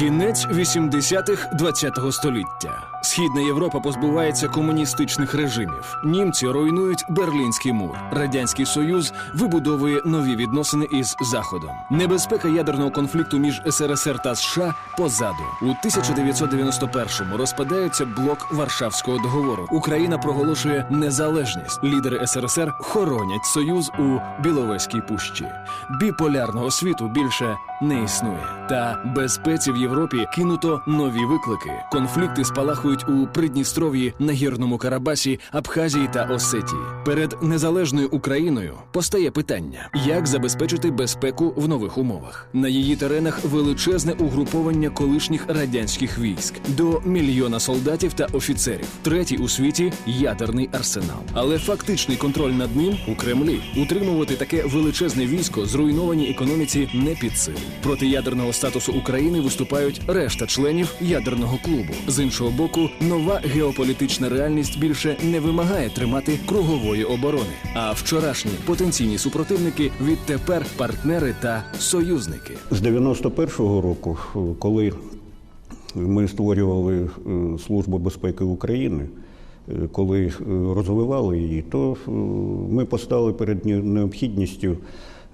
Кінець 80-х 20-го століття. Східна Європа позбувається комуністичних режимів. Німці руйнують Берлінський мур. Радянський Союз вибудовує нові відносини із Заходом. Небезпека ядерного конфлікту між СРСР та США позаду. У 1991-му розпадається блок Варшавського договору. Україна проголошує незалежність. Лідери СРСР хоронять союз у Біловезькій пущі. Біполярного світу більше не існує. Та безпеці в Європі кинуто нові виклики. Конфлікти спалахують у Придністров'ї, Нагірному Карабасі, Абхазії та Осетії. Перед незалежною Україною постає питання: як забезпечити безпеку в нових умовах? На її теренах величезне угруповання колишніх радянських військ до мільйона солдатів та офіцерів. Третій у світі ядерний арсенал. Але фактичний контроль над ним у Кремлі. Утримувати таке величезне військо зруйнованій економіці не під силу. Проти ядерного статусу України виступають решта членів ядерного клубу. З іншого боку, нова геополітична реальність більше не вимагає тримати кругової оборони. А вчорашні потенційні супротивники відтепер партнери та союзники. З 91-го року, коли ми створювали е, Службу безпеки України, е, коли е, розвивали її, то ми постали перед необхідністю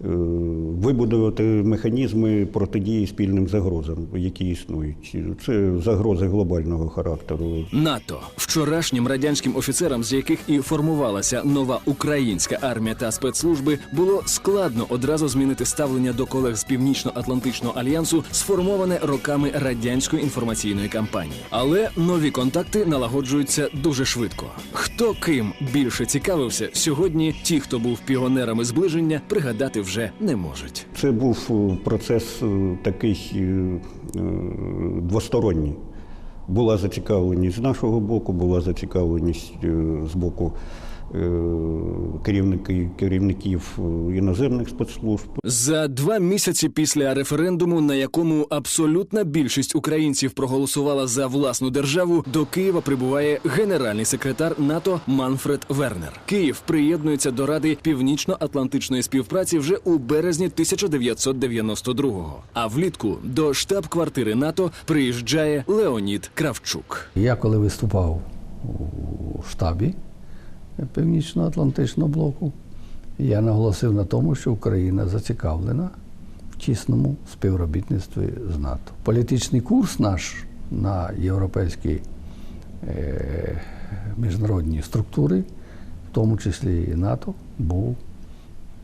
вибудувати механізми протидії спільним загрозам, які існують. Це загрози глобального характеру. НАТО вчорашнім радянським офіцерам, з яких і формувалася нова українська армія та спецслужби, було складно одразу змінити ставлення до колег з північно-атлантичного альянсу, сформоване роками радянської інформаційної кампанії. Але нові контакти налагоджуються дуже швидко. Хто ким більше цікавився сьогодні? Ті, хто був піонерами зближення, пригадати вже не можуть. Це був е, процес е, такий е, двосторонній. Була зацікавленість з нашого боку, була зацікавленість з боку керівники, керівників е, іноземних спецслужб. За два місяці після референдуму, на якому абсолютна більшість українців проголосувала за власну державу, до Києва прибуває генеральний секретар НАТО Манфред Вернер. Київ приєднується до Ради Північно-Атлантичної співпраці вже у березні 1992-го. А влітку до штаб-квартири НАТО приїжджає Леонід Кравчук. Я коли виступав у штабі Північно-Атлантичного блоку, я наголосив на тому, що Україна зацікавлена в тісному співробітництві з НАТО. Політичний курс наш на європейські е, міжнародні структури, в тому числі і НАТО, був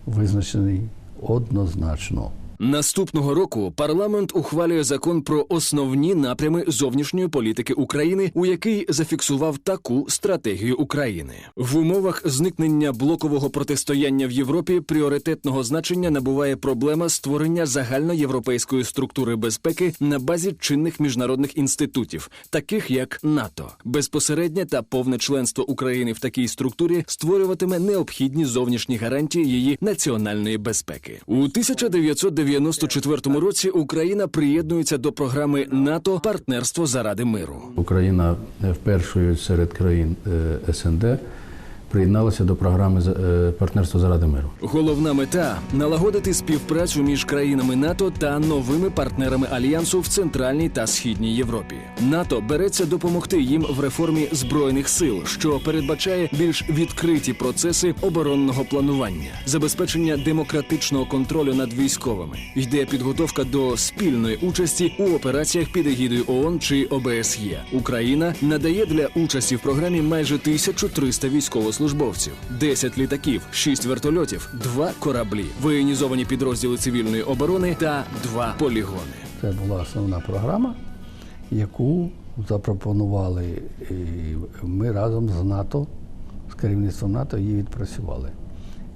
визначений однозначно. Наступного року парламент ухвалює закон про основні напрями зовнішньої політики України, у який зафіксував таку стратегію України в умовах зникнення блокового протистояння в Європі. Пріоритетного значення набуває проблема створення загальноєвропейської структури безпеки на базі чинних міжнародних інститутів, таких як НАТО. Безпосереднє та повне членство України в такій структурі створюватиме необхідні зовнішні гарантії її національної безпеки. У 1994 році Україна приєднується до програми НАТО Партнерство заради миру. Україна вперше серед країн е, СНД приєдналася до програми е, партнерства заради миру. Головна мета налагодити співпрацю між країнами НАТО та новими партнерами альянсу в центральній та східній Європі. НАТО береться допомогти їм в реформі збройних сил, що передбачає більш відкриті процеси оборонного планування, забезпечення демократичного контролю над військовими. Йде підготовка до спільної участі у операціях під егідою ООН чи ОБСЄ. Україна надає для участі в програмі майже 1300 військовослужбовців, 10 літаків, 6 вертольотів, 2 кораблі, воєнізовані підрозділи цивільної оборони та 2 полігони. Це була основна програма, яку запропонували ми разом з НАТО, з керівництвом НАТО її відпрацювали.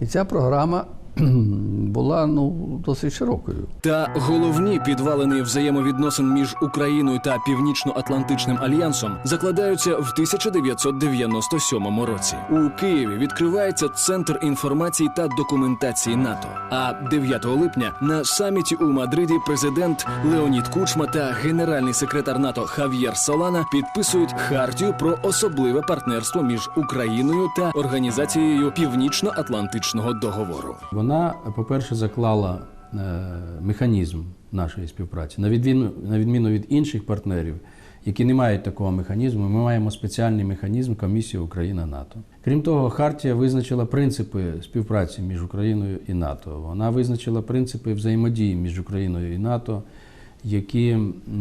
І ця програма була ну, досить широкою. Та головні підвалини взаємовідносин між Україною та Північно-Атлантичним альянсом закладаються в 1997 році. У Києві відкривається центр інформації та документації НАТО. А 9 липня на саміті у Мадриді президент Леонід Кучма та генеральний секретар НАТО Хав'єр Солана підписують хартію про особливе партнерство між Україною та організацією Північно-Атлантичного договору. Вона, по-перше, заклала е, механізм нашої співпраці. На відміну, на відміну від інших партнерів, які не мають такого механізму, ми маємо спеціальний механізм Комісії Україна-НАТО. Крім того, Хартія визначила принципи співпраці між Україною і НАТО. Вона визначила принципи взаємодії між Україною і НАТО, які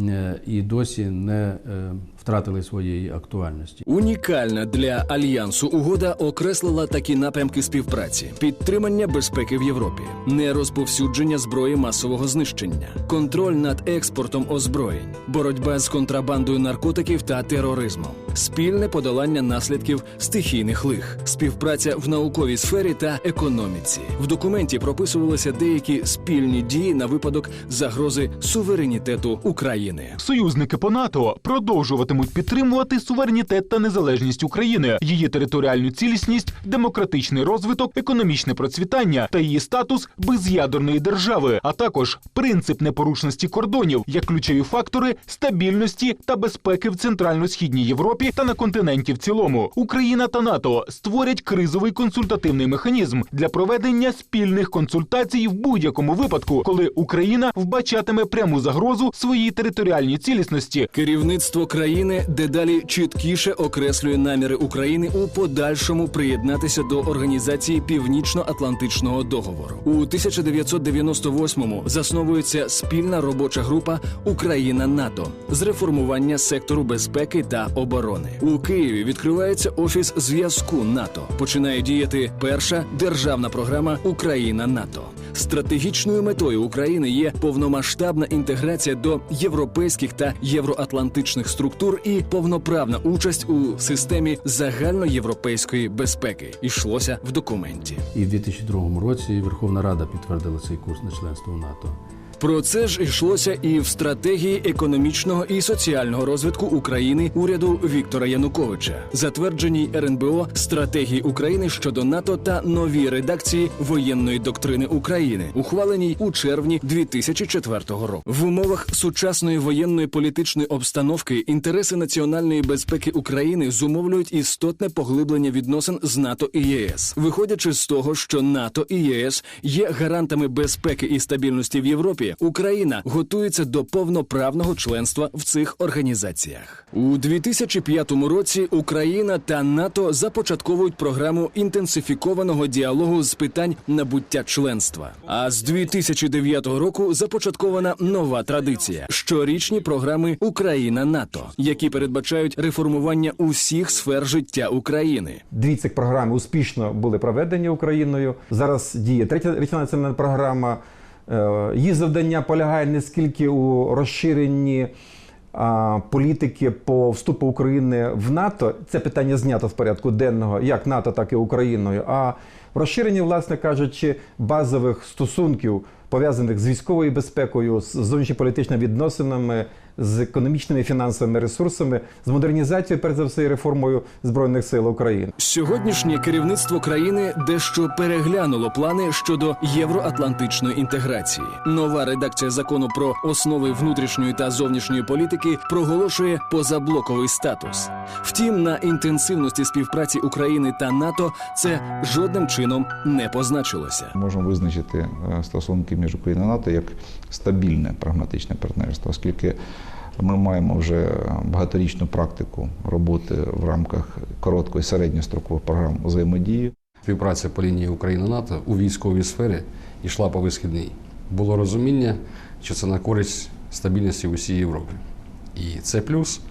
е, і досі не е, втратили своєї актуальності. Унікальна для альянсу угода окреслила такі напрямки співпраці: підтримання безпеки в Європі, нерозповсюдження зброї масового знищення, контроль над експортом озброєнь, боротьба з контрабандою наркотиків та тероризмом, спільне подолання наслідків стихійних лих, співпраця в науковій сфері та економіці. В документі прописувалися деякі спільні дії на випадок загрози суверенітету України. Союзники по НАТО продовжуватимуть підтримувати суверенітет та незалежність України, її територіальну цілісність, демократичний розвиток, економічне процвітання та її статус без'ядерної держави, а також принцип непорушності кордонів як ключові фактори стабільності та безпеки в центрально-східній Європі та на континенті в цілому. Україна та НАТО створять кризовий консультативний механізм для проведення спільних консультацій в будь-якому випадку, коли Україна вбачатиме пряму загрозу своїй територіальній цілісності Керівництво країни дедалі чіткіше окреслює наміри України у подальшому приєднатися до організації Північно-Атлантичного договору. У 1998-му засновується спільна робоча група Україна НАТО з реформування сектору безпеки та оборони. У Києві відкривається офіс зв'язку НАТО. Починає діяти перша державна програма Україна НАТО. Стратегічною метою України є повномасштабна інтеграція до європейських та євроатлантичних структур і повноправна участь у системі загальноєвропейської безпеки. Ішлося в документі. І в 2002 році Верховна Рада підтвердила цей курс на членство в НАТО. Про це ж йшлося і в стратегії економічного і соціального розвитку України уряду Віктора Януковича, затвердженій РНБО стратегії України щодо НАТО та новій редакції воєнної доктрини України, ухваленій у червні 2004 року. В умовах сучасної воєнної політичної обстановки інтереси національної безпеки України зумовлюють істотне поглиблення відносин з НАТО і ЄС, виходячи з того, що НАТО і ЄС є гарантами безпеки і стабільності в Європі. Україна готується до повноправного членства в цих організаціях. У 2005 році Україна та НАТО започатковують програму інтенсифікованого діалогу з питань набуття членства. А з 2009 року започаткована нова традиція щорічні програми Україна НАТО, які передбачають реформування усіх сфер життя України. Дві цих програми успішно були проведені Україною. Зараз діє третя річна національна програма. Е, Її завдання полягає не скільки у розширенні політики по вступу України в НАТО. Це питання знято в порядку денного, як НАТО, так і Україною. А в розширенні, власне кажучи, базових стосунків пов'язаних з військовою безпекою, з зовнішньополітичними відносинами, з економічними і фінансовими ресурсами, з модернізацією, перш за все, і реформою збройних сил України. Сьогоднішнє керівництво країни дещо переглянуло плани щодо євроатлантичної інтеграції. Нова редакція закону про основи внутрішньої та зовнішньої політики проголошує позаблоковий статус. Втім, на інтенсивності співпраці України та НАТО це жодним чином не позначилося. Можемо визначити е, стосунки між Україною і НАТО як стабільне прагматичне партнерство, оскільки ми маємо вже багаторічну практику роботи в рамках короткої середньострокових програм взаємодії. Співпраця по лінії Україна-НАТО у військовій сфері йшла по висхідній. Було розуміння, що це на користь стабільності в усій Європі. І це плюс.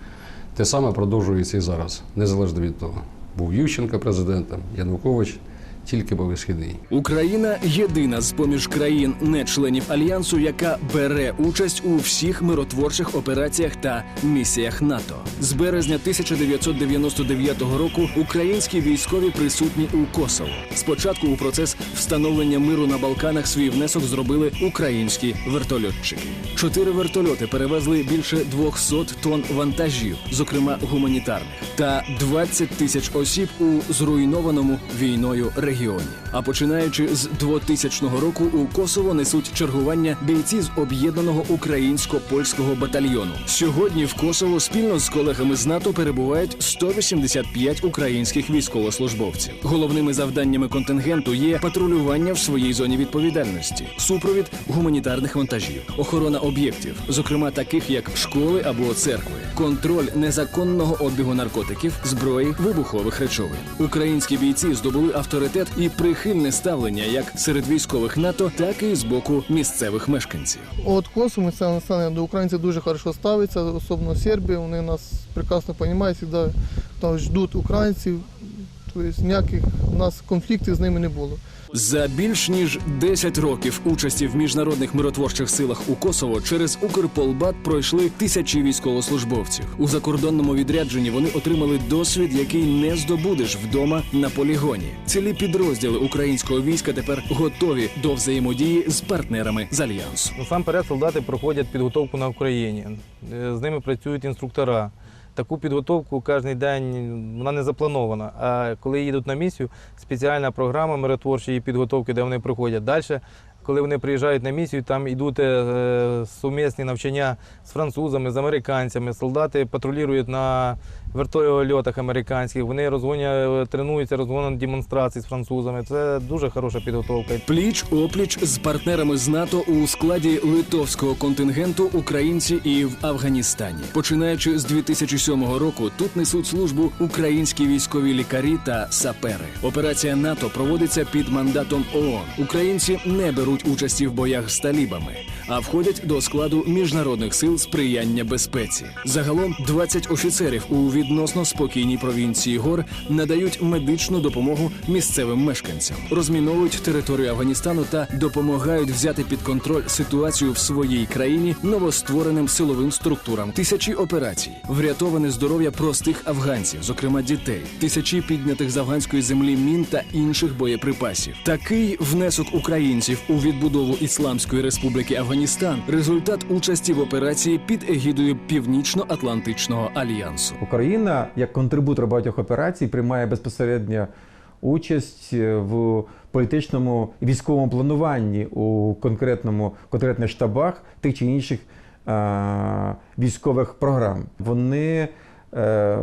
Те саме продовжується і зараз, незалежно від того. Був Ющенко президентом, Янукович тільки висхідній. Україна єдина з поміж країн не-членів альянсу, яка бере участь у всіх миротворчих операціях та місіях НАТО. З березня 1999 року українські військові присутні у Косово. Спочатку у процес встановлення миру на Балканах свій внесок зробили українські вертольотчики. Чотири вертольоти перевезли більше 200 тонн вантажів, зокрема гуманітарних, та 20 тисяч осіб у зруйнованому війною регіоні. Регіоні. А починаючи з 2000 року у Косово несуть чергування бійці з об'єднаного українсько-польського батальйону. Сьогодні в Косово спільно з колегами з НАТО перебувають 185 українських військовослужбовців. Головними завданнями контингенту є патрулювання в своїй зоні відповідальності, супровід гуманітарних вантажів, охорона об'єктів, зокрема таких як школи або церкви, контроль незаконного обігу наркотиків, зброї, вибухових речовин. Українські бійці здобули авторитет і прихильне ставлення як серед військових НАТО, так і з боку місцевих мешканців. От косу це населення до українців дуже хорошо ставиться, особливо Сербія. Вони нас прекрасно розуміють, завжди там ждуть українців. Тобто ніяких у нас конфліктів з ними не було. За більш ніж 10 років участі в міжнародних миротворчих силах у Косово через Укрполбат пройшли тисячі військовослужбовців. У закордонному відрядженні вони отримали досвід, який не здобудеш вдома на полігоні. Цілі підрозділи українського війська тепер готові до взаємодії з партнерами з альянсу. Насамперед солдати проходять підготовку на Україні. Е, З ними працюють інструктора. Таку підготовку кожен день вона не запланована. А коли їдуть на місію, спеціальна програма миротворчої підготовки, де вони проходять. Далі, коли вони приїжджають на місію, там йдуть е, сумісні навчання з французами, з американцями. Солдати патрулюють на вертольотах американських. Вони розгоняють, тренуються, розгоном демонстрацій з французами. Це дуже хороша підготовка. Пліч опліч з партнерами з НАТО у складі литовського контингенту українці і в Афганістані. Починаючи з 2007 року, тут несуть службу українські військові лікарі та сапери. Операція НАТО проводиться під мандатом ООН. Українці не беруть участі в боях з талібами, а входять до складу міжнародних сил сприяння безпеці. Загалом 20 офіцерів у відносно спокійній провінції гор надають медичну допомогу місцевим мешканцям, розміновують територію Афганістану та допомагають взяти під контроль ситуацію в своїй країні новоствореним силовим структурам. Тисячі операцій, врятоване здоров'я простих афганців, зокрема дітей, тисячі піднятих з афганської землі мін та інших боєприпасів. Такий внесок українців у відбудову Ісламської Республіки Афганістан результат участі в операції під егідою Північно-Атлантичного альянсу. Україна, як контрибутор багатьох операцій, приймає безпосередньо участь е, в політичному і військовому плануванні у конкретному конкретних штабах тих чи інших е, військових програм. Вони е,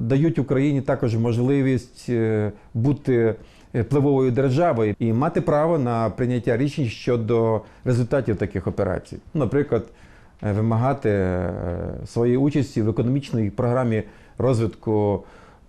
дають Україні також можливість е, бути впливовою державою і мати право на прийняття рішень щодо результатів таких операцій. Наприклад, е, вимагати е, своєї участі в економічній програмі розвитку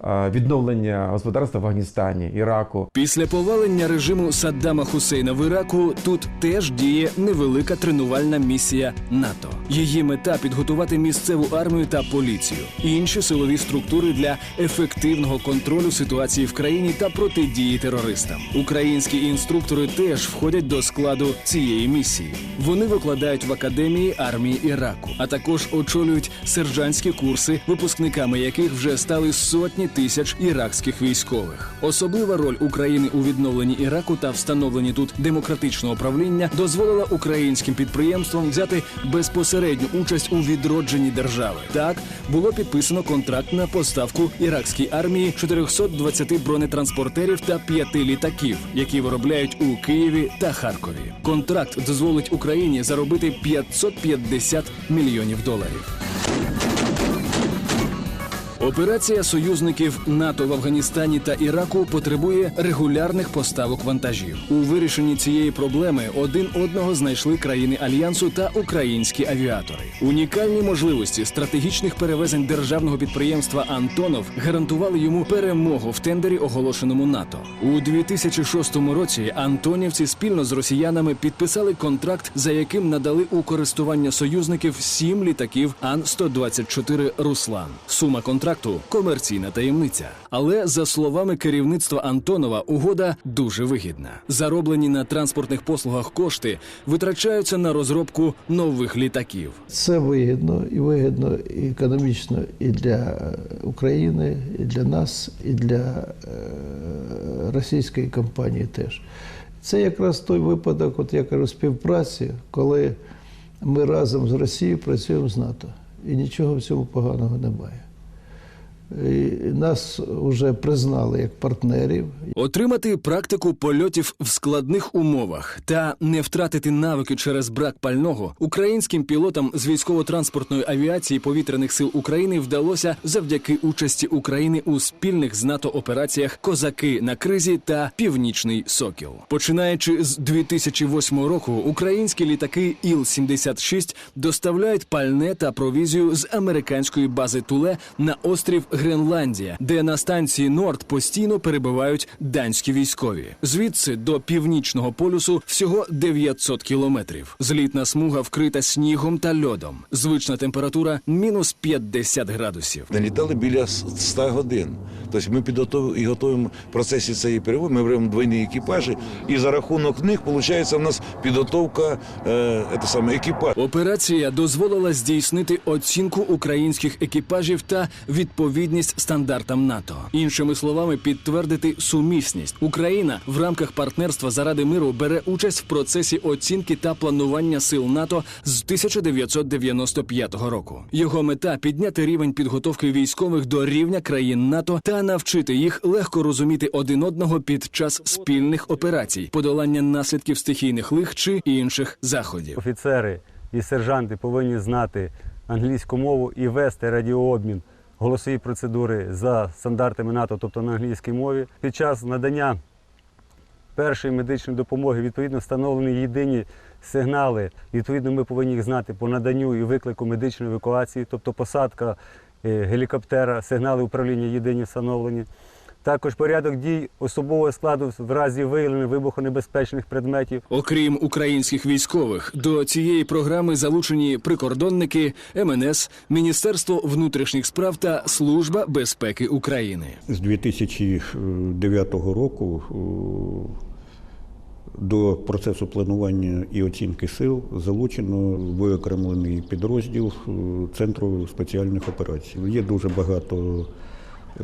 відновлення господарства в Афганістані, Іраку. Після повалення режиму Саддама Хусейна в Іраку тут теж діє невелика тренувальна місія НАТО. Її мета підготувати місцеву армію та поліцію, інші силові структури для ефективного контролю ситуації в країні та протидії терористам. Українські інструктори теж входять до складу цієї місії. Вони викладають в академії армії Іраку, а також очолюють сержантські курси, випускниками яких вже стали сотні тисяч іракських військових. Особлива роль України у відновленні Іраку та встановленні тут демократичного правління дозволила українським підприємствам взяти безпосередню участь у відродженні держави. Так було підписано контракт на поставку іракській армії 420 бронетранспортерів та 5 літаків, які виробляють у Києві та Харкові. Контракт дозволить Україні заробити 550 мільйонів доларів. Операція союзників НАТО в Афганістані та Іраку потребує регулярних поставок вантажів. У вирішенні цієї проблеми один одного знайшли країни альянсу та українські авіатори. Унікальні можливості стратегічних перевезень державного підприємства Антонов гарантували йому перемогу в тендері, оголошеному НАТО. У 2006 році антонівці спільно з росіянами підписали контракт, за яким надали у користування союзників сім літаків Ан-124 Руслан. Сума контракту комерційна таємниця. Але за словами керівництва Антонова, угода дуже вигідна. Зароблені на транспортних послугах кошти витрачаються на розробку нових літаків. Це вигідно і вигідно і економічно і для е, України, і для нас, і для е, російської компанії теж. Це якраз той випадок, от я кажу, співпраці, коли ми разом з Росією працюємо з НАТО. І нічого в цьому поганого немає. Нас вже признали як партнерів. Отримати практику польотів в складних умовах та не втратити навики через брак пального українським пілотам з військово-транспортної авіації повітряних сил України вдалося завдяки участі України у спільних з НАТО операціях Козаки на кризі та Північний Сокіл. Починаючи з 2008 року, українські літаки Іл-76 доставляють пальне та провізію з американської бази Туле на острів Гренландія, де на станції Норд постійно перебувають данські військові. Звідси до північного полюсу всього 900 кілометрів. Злітна смуга вкрита снігом та льодом. Звична температура мінус 50 градусів. Налітали біля 100 годин. Тобто ми підготовили і готуємо в процесі цієї переводи. Ми беремо двойні екіпажі, і за рахунок них виходить у нас підготовка е, саме екіпажу. Операція дозволила здійснити оцінку українських екіпажів та відповідність стандартам НАТО. Іншими словами, підтвердити сумісність. Україна в рамках партнерства заради миру бере участь в процесі оцінки та планування сил НАТО з 1995 року. Його мета підняти рівень підготовки військових до рівня країн НАТО та навчити їх легко розуміти один одного під час спільних операцій, подолання наслідків стихійних лих чи інших заходів. Офіцери і сержанти повинні знати англійську мову і вести радіообмін голосові процедури за стандартами НАТО, тобто на англійській мові. Під час надання першої медичної допомоги відповідно встановлені єдині сигнали. Відповідно, ми повинні їх знати по наданню і виклику медичної евакуації, тобто посадка гелікоптера, сигнали управління єдині встановлені. Також порядок дій особового складу в разі виявлення вибухонебезпечних предметів. Окрім українських військових, до цієї програми залучені прикордонники, МНС, Міністерство внутрішніх справ та Служба безпеки України. З 2009 року о, до процесу планування і оцінки сил залучено виокремлений підрозділ е, Центру спеціальних операцій. Є дуже багато, е,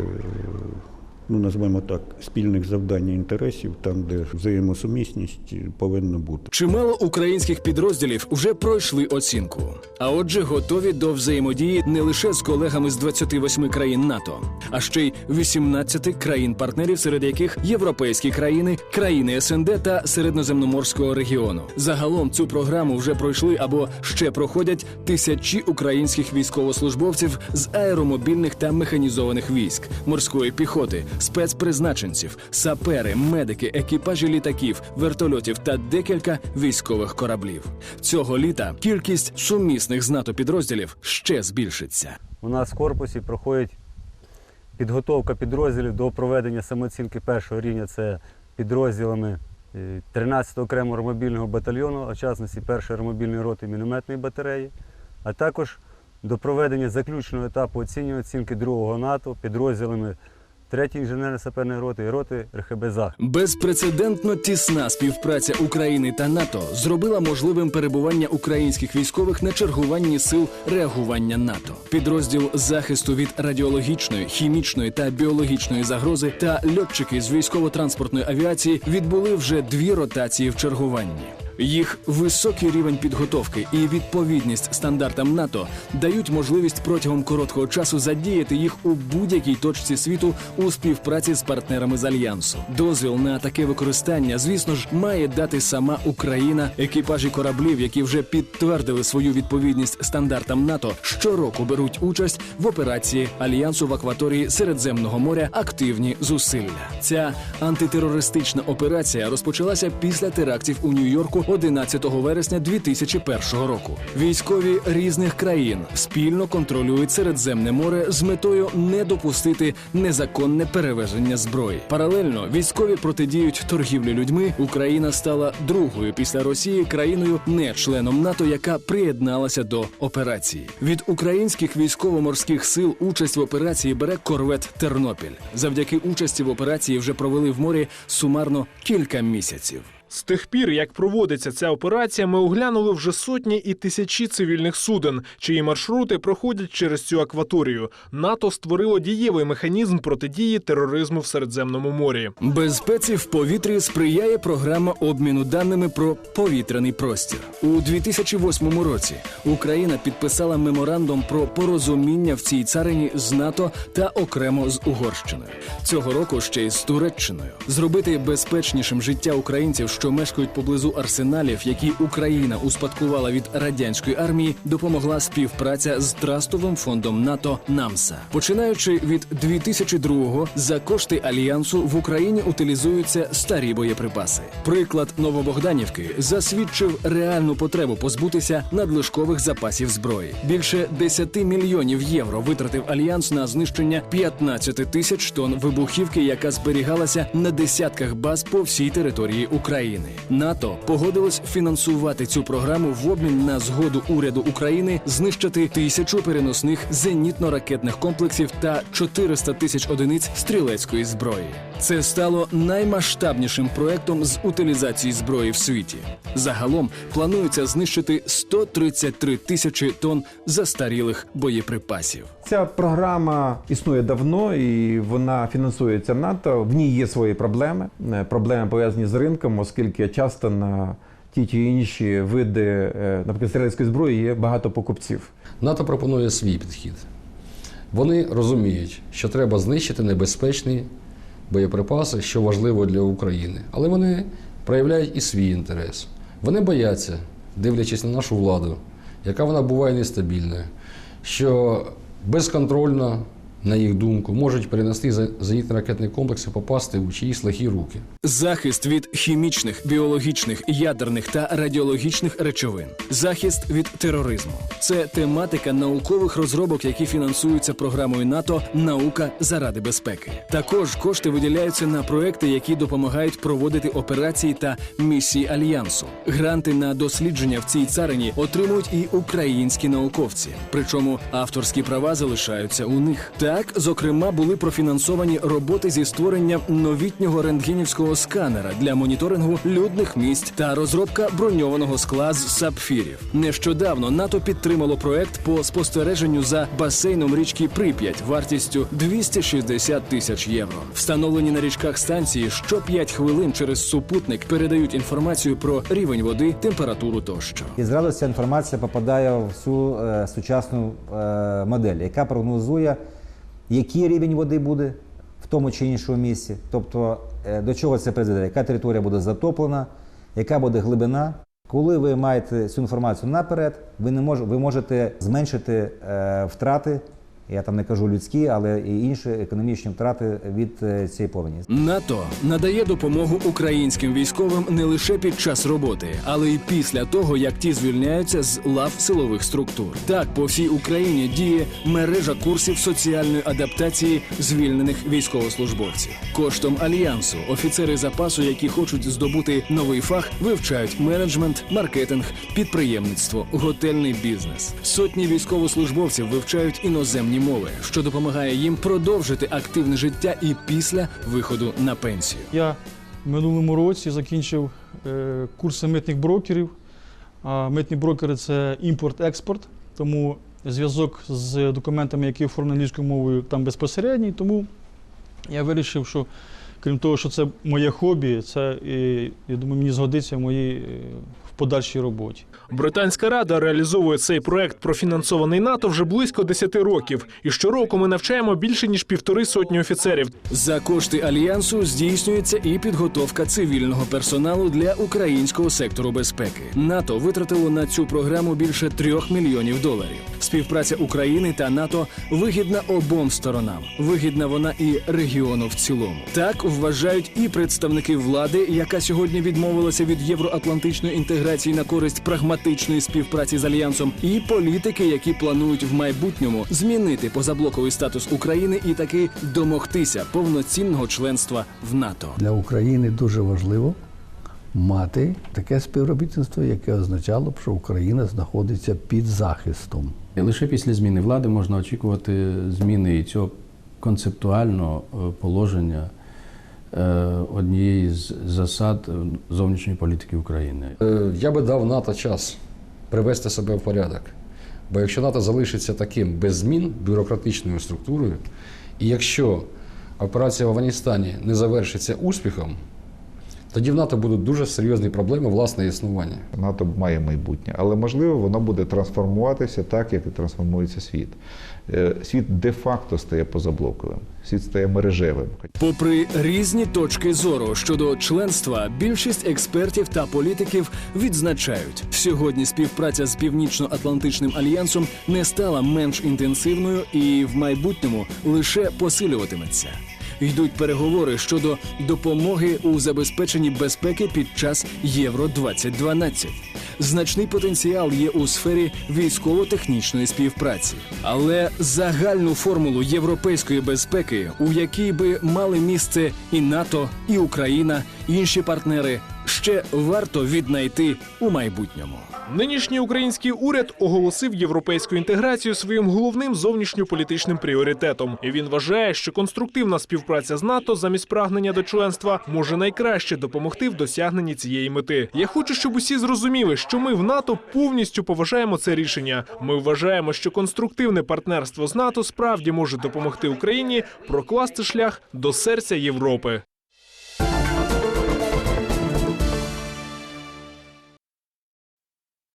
ну назвемо так, спільних завдань і інтересів, там, де взаємосумісність повинна бути. Чимало українських підрозділів вже пройшли оцінку, а отже, готові до взаємодії не лише з колегами з 28 країн НАТО, а ще й 18 країн-партнерів, серед яких європейські країни, країни СНД та середньоземноморського регіону. Загалом цю програму вже пройшли або ще проходять тисячі українських військовослужбовців з аеромобільних та механізованих військ, морської піхоти, спецпризначенців, сапери, медики, екіпажі літаків, вертольотів та декілька військових кораблів. Цього літа кількість сумісних з НАТО підрозділів ще збільшиться. У нас в корпусі проходить підготовка підрозділів до проведення самооцінки першого рівня. Це підрозділами е, 13-го окремого аеромобільного батальйону, частності першої аеромобільної роти мінометної батареї, а також до проведення заключного етапу оцінювання оцінки другого НАТО підрозділами 3-ї інженерно-саперної роти і роти РХБ «Захід». Безпрецедентно тісна співпраця України та НАТО зробила можливим перебування українських військових на чергуванні сил реагування НАТО. Підрозділ захисту від радіологічної, хімічної та біологічної загрози та льотчики з військово-транспортної авіації відбули вже дві ротації в чергуванні. Їх високий рівень підготовки і відповідність стандартам НАТО дають можливість протягом короткого часу задіяти їх у будь-якій точці світу у співпраці з партнерами з альянсу. Дозвіл на таке використання, звісно ж, має дати сама Україна. Екіпажі кораблів, які вже підтвердили свою відповідність стандартам НАТО, щороку беруть участь в операції альянсу в акваторії Середземного моря. Активні зусилля. Ця антитерористична операція розпочалася після терактів у Нью-Йорку 11 вересня 2001 року. Військові різних країн спільно контролюють Середземне море з метою не допустити незаконне перевезення зброї. Паралельно військові протидіють торгівлі людьми. Україна стала другою після Росії країною, не членом НАТО, яка приєдналася до операції. Від українських військово-морських сил участь в операції бере корвет Тернопіль. Завдяки участі в операції вже провели в морі сумарно кілька місяців. З тих пір, як проводиться ця операція, ми оглянули вже сотні і тисячі цивільних суден, чиї маршрути проходять через цю акваторію. НАТО створило дієвий механізм протидії тероризму в Середземному морі. Безпеці в повітрі сприяє програма обміну даними про повітряний простір. У 2008 році Україна підписала меморандум про порозуміння в цій царині з НАТО та окремо з Угорщиною. Цього року ще й з Туреччиною. Зробити безпечнішим життя українців, що мешкають поблизу арсеналів, які Україна успадкувала від радянської армії, допомогла співпраця з трастовим фондом НАТО НАМСА. Починаючи від 2002-го, за кошти альянсу в Україні утилізуються старі боєприпаси. Приклад Новобогданівки засвідчив реальну потребу позбутися надлишкових запасів зброї. Більше 10 мільйонів євро витратив альянс на знищення 15 тисяч тонн вибухівки, яка зберігалася на десятках баз по всій території України. НАТО погодилось фінансувати цю програму в обмін на згоду уряду України знищити тисячу переносних зенітно-ракетних комплексів та 400 тисяч одиниць стрілецької зброї. Це стало наймасштабнішим проектом з утилізації зброї в світі. Загалом планується знищити 133 тисячі тонн застарілих боєприпасів. Ця програма існує давно і вона фінансується НАТО. В ній є свої проблеми. Е, Проблеми пов'язані з ринком, оскільки часто на ті чи інші види, е, наприклад, стрілецької зброї є багато покупців. НАТО пропонує свій підхід. Вони розуміють, що треба знищити небезпечні боєприпаси, що важливо для України. Але вони проявляють і свій інтерес. Вони бояться, дивлячись на нашу владу, яка вона буває нестабільною, що безконтрольно, на їх думку, можуть перенести зенітно-ракетні комплекси попасти у чиїсь лихі руки. Захист від хімічних, біологічних, ядерних та радіологічних речовин, захист від тероризму це тематика наукових розробок, які фінансуються програмою НАТО Наука заради безпеки. Також кошти виділяються на проекти, які допомагають проводити операції та місії альянсу. Гранти на дослідження в цій царині отримують і українські науковці. Причому авторські права залишаються у них. Так, зокрема, були профінансовані роботи зі створення новітнього рентгенівського сканера для моніторингу людних місць та розробка броньованого скла з сапфірів. Нещодавно НАТО підтримало проект по спостереженню за басейном річки Прип'ять вартістю 260 тисяч євро. Встановлені на річках станції що 5 хвилин через супутник передають інформацію про рівень води, температуру тощо. І зразу ця інформація попадає в всю е, сучасну е, модель, яка прогнозує, який рівень води буде в тому чи іншому місці. Тобто, е, до чого це призведе, яка територія буде затоплена, яка буде глибина. Коли ви маєте цю інформацію наперед, ви не мож, ви можете зменшити е, втрати. Я там не кажу людські, але і інші економічні втрати від е, цієї повені. НАТО надає допомогу українським військовим не лише під час роботи, але й після того, як ті звільняються з лав силових структур. Так по всій Україні діє мережа курсів соціальної адаптації звільнених військовослужбовців. Коштом альянсу офіцери запасу, які хочуть здобути новий фах, вивчають менеджмент, маркетинг, підприємництво, готельний бізнес. Сотні військовослужбовців вивчають іноземні мови, що допомагає їм продовжити активне життя і після виходу на пенсію. Я в минулому році закінчив е, курси митних брокерів. Митні брокери це імпорт-експорт, тому зв'язок з документами, які оформлені англійською мовою, там безпосередній. Тому я вирішив, що крім того, що це моє хобі, це я думаю, мені згодиться в моїй е, подальшій роботі. Британська рада реалізовує цей проект, профінансований НАТО, вже близько 10 років. І щороку ми навчаємо більше ніж півтори сотні офіцерів. За кошти альянсу здійснюється і підготовка цивільного персоналу для українського сектору безпеки. НАТО витратило на цю програму більше трьох мільйонів доларів. Співпраця України та НАТО вигідна обом сторонам. Вигідна вона і регіону в цілому. Так вважають і представники влади, яка сьогодні відмовилася від євроатлантичної інтеграції на користь прагматичної співпраці з альянсом, і політики, які планують в майбутньому змінити позаблоковий статус України і таки домогтися повноцінного членства в НАТО. Для України дуже важливо мати таке співробітництво, яке означало б, що Україна знаходиться під захистом. І лише після зміни влади можна очікувати зміни і цього концептуального е, положення однієї з засад е, зовнішньої політики України. Е, Я би дав НАТО час привести себе в порядок. Бо якщо НАТО залишиться таким без змін бюрократичною структурою, і якщо операція в Афганістані не завершиться успіхом, тоді в НАТО будуть дуже серйозні проблеми власне існування. НАТО має майбутнє, але можливо воно буде трансформуватися так, як і трансформується світ. Е, Світ де-факто стає позаблоковим, світ стає мережевим. Попри різні точки зору щодо членства, більшість експертів та політиків відзначають, сьогодні співпраця з Північно-Атлантичним альянсом не стала менш інтенсивною і в майбутньому лише посилюватиметься. Йдуть переговори щодо допомоги у забезпеченні безпеки під час Євро 2012 Значний потенціал є у сфері військово-технічної співпраці, але загальну формулу європейської безпеки, у якій би мали місце і НАТО, і Україна, і інші партнери, ще варто віднайти у майбутньому. Нинішній український уряд оголосив європейську інтеграцію своїм головним зовнішньополітичним пріоритетом. І він вважає, що конструктивна співпраця з НАТО замість прагнення до членства може найкраще допомогти в досягненні цієї мети. Я хочу, щоб усі зрозуміли, що ми в НАТО повністю поважаємо це рішення. Ми вважаємо, що конструктивне партнерство з НАТО справді може допомогти Україні прокласти шлях до серця Європи.